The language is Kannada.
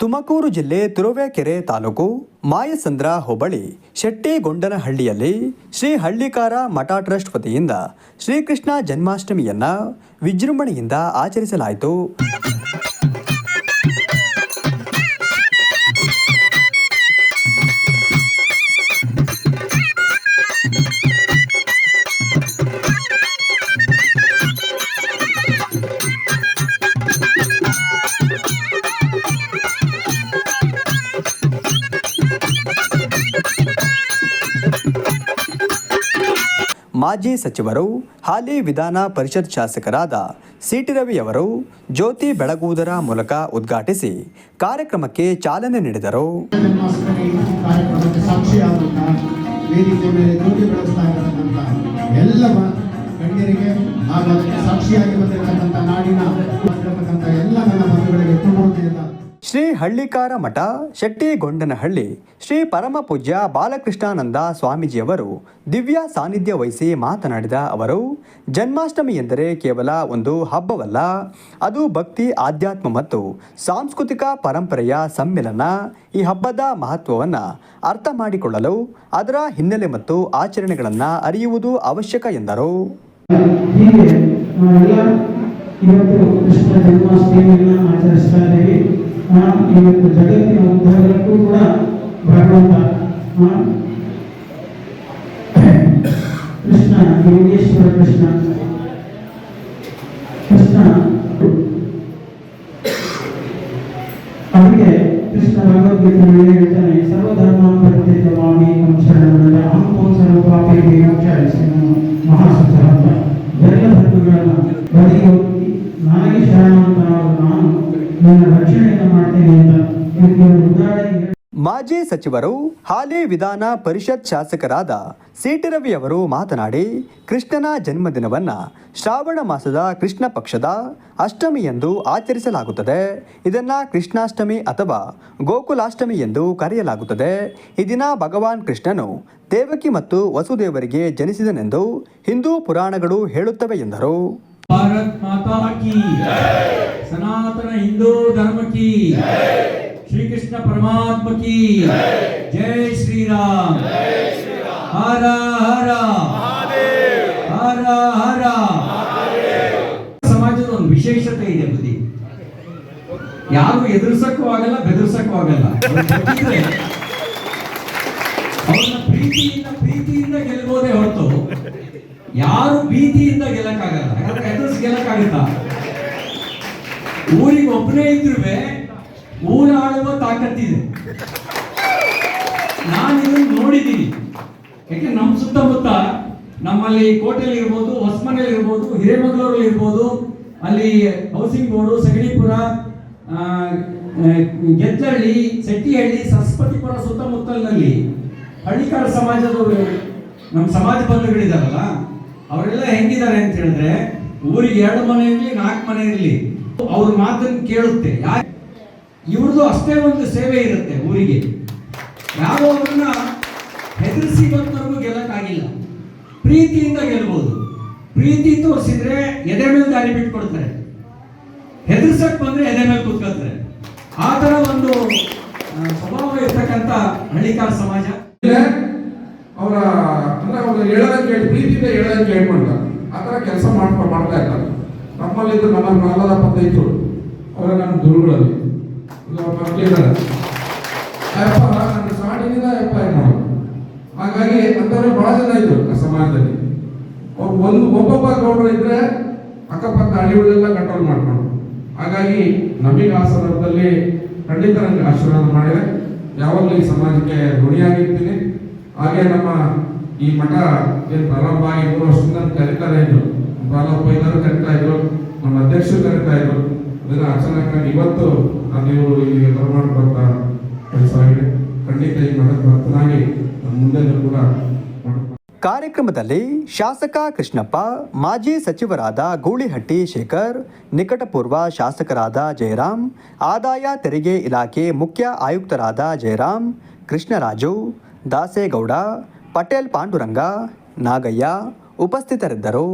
ತುಮಕೂರು ಜಿಲ್ಲೆ ತುರುವೇಕೆರೆ ತಾಲೂಕು ಮಾಯಸಂದ್ರ ಹೋಬಳಿ ಶೆಟ್ಟಿಗೊಂಡನಹಳ್ಳಿಯಲ್ಲಿ ಶ್ರೀ ಹಳ್ಳಿಕಾರ ಮಠ ಟ್ರಸ್ಟ್ ವತಿಯಿಂದ ಶ್ರೀಕೃಷ್ಣ ಜನ್ಮಾಷ್ಟಮಿಯನ್ನ ವಿಜೃಂಭಣೆಯಿಂದ ಆಚರಿಸಲಾಯಿತು. ಮಾಜಿ ಸಚಿವರು, ಹಾಲಿ ವಿಧಾನ ಪರಿಷತ್ ಶಾಸಕರಾದ ಸಿಟಿ ರವಿಯವರು ಜ್ಯೋತಿ ಬೆಳಗುವುದರ ಮೂಲಕ ಉದ್ಘಾಟಿಸಿ ಕಾರ್ಯಕ್ರಮಕ್ಕೆ ಚಾಲನೆ ನೀಡಿದರು. ಎಲ್ಲ ಗಣ್ಯರಿಗೆ ಸಾಕ್ಷಿಯಾಗಿ ಬಂದಿರತಕ್ಕಂಥ ನಾಡಿನ ಶ್ರೀ ಹಳ್ಳಿಕಾರ ಮಠ, ಶೆಟ್ಟಿಗೊಂಡನಹಳ್ಳಿ, ಶ್ರೀ ಪರಮ ಪೂಜ್ಯ ಬಾಲಕೃಷ್ಣಾನಂದ ಸ್ವಾಮೀಜಿಯವರು ದಿವ್ಯ ಸಾನ್ನಿಧ್ಯ ವಹಿಸಿ ಮಾತನಾಡಿದ ಅವರು, ಜನ್ಮಾಷ್ಟಮಿ ಎಂದರೆ ಕೇವಲ ಒಂದು ಹಬ್ಬವಲ್ಲ, ಅದು ಭಕ್ತಿ, ಆಧ್ಯಾತ್ಮ ಮತ್ತು ಸಾಂಸ್ಕೃತಿಕ ಪರಂಪರೆಯ ಸಮ್ಮಿಲನ ಈ ಹಬ್ಬದ ಮಹತ್ವವನ್ನು ಅರ್ಥ ಮಾಡಿಕೊಳ್ಳಲು ಅದರ ಹಿನ್ನೆಲೆ ಮತ್ತು ಆಚರಣೆಗಳನ್ನು ಅರಿಯುವುದು ಅವಶ್ಯಕ ಎಂದರು. ಇವತ್ತು ಕೃಷ್ಣ ಜನ್ಮಾಷ್ಟಮಿಯನ್ನು ಆಚರಿಸ್ತಾ ಇದ್ದೀವಿ. మనం ఈ యొక్క జగత్ ఉద్యోగులకు కూడా భగవంత మనం కృష్ణ యోగేశ్వర కృష్ణ కృష్ణ అందుకే కృష్ణ భగవద్గీత వెంటనే సర్వధర్మాం ప్రత్యేకమామి ರಕ್ಷಣೆಯನ್ನು ಮಾಡ್ತೇನೆ ಅಂತ ಉದಾಹರಣೆ ಮಾಜಿ ಸಚಿವರು ಹಾಲಿ ವಿಧಾನ ಪರಿಷತ್ ಶಾಸಕರಾದ ಸಿಟಿ ರವಿಯವರು ಮಾತನಾಡಿ ಕೃಷ್ಣನ ಜನ್ಮದಿನವನ್ನು ಶ್ರಾವಣ ಮಾಸದ ಕೃಷ್ಣ ಪಕ್ಷದ ಅಷ್ಟಮಿ ಎಂದು ಆಚರಿಸಲಾಗುತ್ತದೆ. ಇದನ್ನು ಕೃಷ್ಣಾಷ್ಟಮಿ ಅಥವಾ ಗೋಕುಲಾಷ್ಟಮಿ ಎಂದು ಕರೆಯಲಾಗುತ್ತದೆ. ಈ ದಿನ ಭಗವಾನ್ ಕೃಷ್ಣನು ದೇವಕಿ ಮತ್ತು ವಸುದೇವರಿಗೆ ಜನಿಸಿದನೆಂದು ಹಿಂದೂ ಪುರಾಣಗಳು ಹೇಳುತ್ತವೆ ಎಂದರು. ಸನಾತನ ಹಿಂದೂ ಧರ್ಮಕ್ಕೆ ಶ್ರೀಕೃಷ್ಣ ಪರಮಾತ್ಮಕ್ಕೆ ಜೈ ಶ್ರೀರಾಮ್. ಹರ ಹರ. ಹರ ಹರ. ಸಮಾಜದ ಒಂದು ವಿಶೇಷತೆ ಇದೆ ಬುದ್ಧಿ. ಯಾರು ಎದುರಿಸಕ್ಕೂ ಆಗಲ್ಲ, ಬೆದರ್ಸಕ್ಕೂ ಆಗಲ್ಲ. ಅವ್ರನ್ನ ಪ್ರೀತಿಯಿಂದ ಪ್ರೀತಿಯಿಂದ ಗೆಲ್ಬೋದೇ ಹೊರತು ಯಾರು ಭೀತಿಯಿಂದ ಗೆಲ್ಲಕ್ಕಾಗಲ್ಲ. ಯಾಕಂದ್ರೆ ಎದುರಿಸಿ ಗೆಲ್ಲಕ್ಕಾಗುತ್ತಾ? ಊರಿಗೆ ಒಬ್ಬನೇ ಇದ್ರು ಊರ ಆಳುವ ತಾಕತ್ತಿದೆ. ನಾನು ಇದನ್ನು ನೋಡಿದ್ದೀನಿ. ಯಾಕೆ ನಮ್ಮ ಸುತ್ತಮುತ್ತ ನಮ್ಮಲ್ಲಿ ಕೋಟೆಯಲ್ಲಿ ಇರ್ಬೋದು, ಹೊಸಮನೆಯಲ್ಲಿ ಇರ್ಬೋದು, ಹಿರೇಮಗಳೂರಲ್ಲಿ ಇರ್ಬೋದು, ಅಲ್ಲಿ ಹೌಸಿಂಗ್ ಬೋರ್ಡು ಸಗಣಿಪುರ ಗೆದ್ದಹಳ್ಳಿ ಸೆಟ್ಟಿಹಳ್ಳಿ, ಸರಸ್ವತಿಪುರ ಸುತ್ತಮುತ್ತಲಿನಲ್ಲಿ ಹಳ್ಳಿಕಾರ ಸಮಾಜದವರು ನಮ್ಮ ಸಮಾಜ ಬಂಧುಗಳಿದಾರಲ್ಲ, ಅವರೆಲ್ಲ ಹೆಂಗಿದ್ದಾರೆ ಅಂತ ಹೇಳಿದ್ರೆ, ಊರಿಗೆ ಎರಡು ಮನೆ ಇರಲಿ, ನಾಲ್ಕು ಮನೆ ಇರಲಿ ಅವ್ರ ಮಾತನ್ನು ಕೇಳುತ್ತೆ. ಇವ್ರದ್ದು ಅಷ್ಟೇ ಒಂದು ಸೇವೆ ಇರುತ್ತೆ ಊರಿಗೆ. ಯಾವ ಅವ್ರನ್ನ ಹೆದರಿಸಿ ಬಂದವರೆಗೂ ಗೆಲ್ಲಕ್ಕಾಗಿಲ್ಲ. ಪ್ರೀತಿಯಿಂದ ಗೆಲ್ಬಹುದು ಪ್ರೀತಿ ತೋರಿಸಿದ್ರೆ ಎದೆ ಮೇಲೆ ದಾರಿ ಬಿಟ್ಕೊಡ್ತಾರೆ. ಹೆದರ್ಸಕ್ ಬಂದ್ರೆ ಎದೆ ಮೇಲೆ ಕೂತ್ಕೊಳ್ತಾರೆ. ಆ ತರ ಒಂದು ಸ್ವಭಾವ ಇರ್ತಕ್ಕಂಥ ಹಳ್ಳಿಕಾರ ಸಮಾಜ. ಅವರ, ಅಂದ್ರೆ ಅವ್ರು ಹೇಳೋದಕ್ಕೆ ಪ್ರೀತಿಯಿಂದ ಹೇಳೋದಕ್ಕೆ ಕೇಳ್ಕೊಳ್ತಾರೆ ಆ ತರ ಕೆಲಸ ಮಾಡ್ಕೊ ಮಾಡ್ತಾ ಇರ್ತಾರೆ. ನಮ್ಮಲ್ಲಿ ಇದ್ದು ನಮ್ಮ ಪ್ರಹ್ಲಾದ ಪತ್ತೈತು ಅವರ ನಮ್ಮ ಗುರುಗಳಲ್ಲಿ ಅಯ್ಯಪ್ಪ ನನ್ನ ಸಾಡಿನಿಂದ ಅಯ್ಯಪ್ಪ ಹಾಗಾಗಿ ಅಂಥವ್ರು ಬಹಳ ಜನ ಇದ್ರು ಆ ಸಮಾಜದಲ್ಲಿ. ಒಂದು ಒಬ್ಬೊಬ್ಬ ಗೌಡರು ಇದ್ರೆ ಅಕ್ಕಪಕ್ಕ ಹಳ್ಳಿಗಳೆಲ್ಲ ಕಂಟ್ರೋಲ್ ಮಾಡ್ಕೊಂಡು. ಹಾಗಾಗಿ ನಮಗೆ ಆ ಸಂದರ್ಭದಲ್ಲಿ ಖಂಡಿತ ನನಗೆ ಆಶೀರ್ವಾದ ಮಾಡಿದೆ ಯಾವಾಗಲೂ ಈ ಸಮಾಜಕ್ಕೆ ಋಣಿಯಾಗಿರ್ತೀನಿ. ಹಾಗೆ ನಮ್ಮ ಈ ಮಠ ಏನು ಪ್ರಾರಂಭ ಆಗಿ ಮೂರು ಕರಿತಾರೆ ಇದ್ರು. ಪ್ರಾರಂಭ ಇದ್ದರು ಕರಿತಾ ಇದ್ರು. ನಮ್ಮ ಅಧ್ಯಕ್ಷರು ಕರಿತಾ ಇದ್ರು. ಅದನ್ನ ಅಚಾನಕ್ ಇವತ್ತು ನಾನು ಇಲ್ಲಿ ಬರಮಾಡಿ ಬರಮಾಡ್ಕೊಂತ ಕೆಲಸ ಆಗಿದೆ. ಖಂಡಿತ ಈ ಮಠದ ಭಕ್ತನಾಗಿ ಮುಂದೆ ಕೂಡ ಕಾರ್ಯಕ್ರಮದಲ್ಲಿ ಶಾಸಕ ಕೃಷ್ಣಪ್ಪ, ಮಾಜಿ ಸಚಿವರಾದ ಗೂಳಿಹಟ್ಟಿ ಶೇಖರ್, ನಿಕಟಪೂರ್ವ ಶಾಸಕರಾದ ಜಯರಾಮ್, ಆದಾಯ ತೆರಿಗೆ ಇಲಾಖೆ ಮುಖ್ಯ ಆಯುಕ್ತರಾದ ಜಯರಾಮ್, ಕೃಷ್ಣರಾಜು, ದಾಸೇಗೌಡ ಪಟೇಲ್ ಪಾಂಡುರಂಗ ನಾಗಯ್ಯ ಉಪಸ್ಥಿತರಿದ್ದರು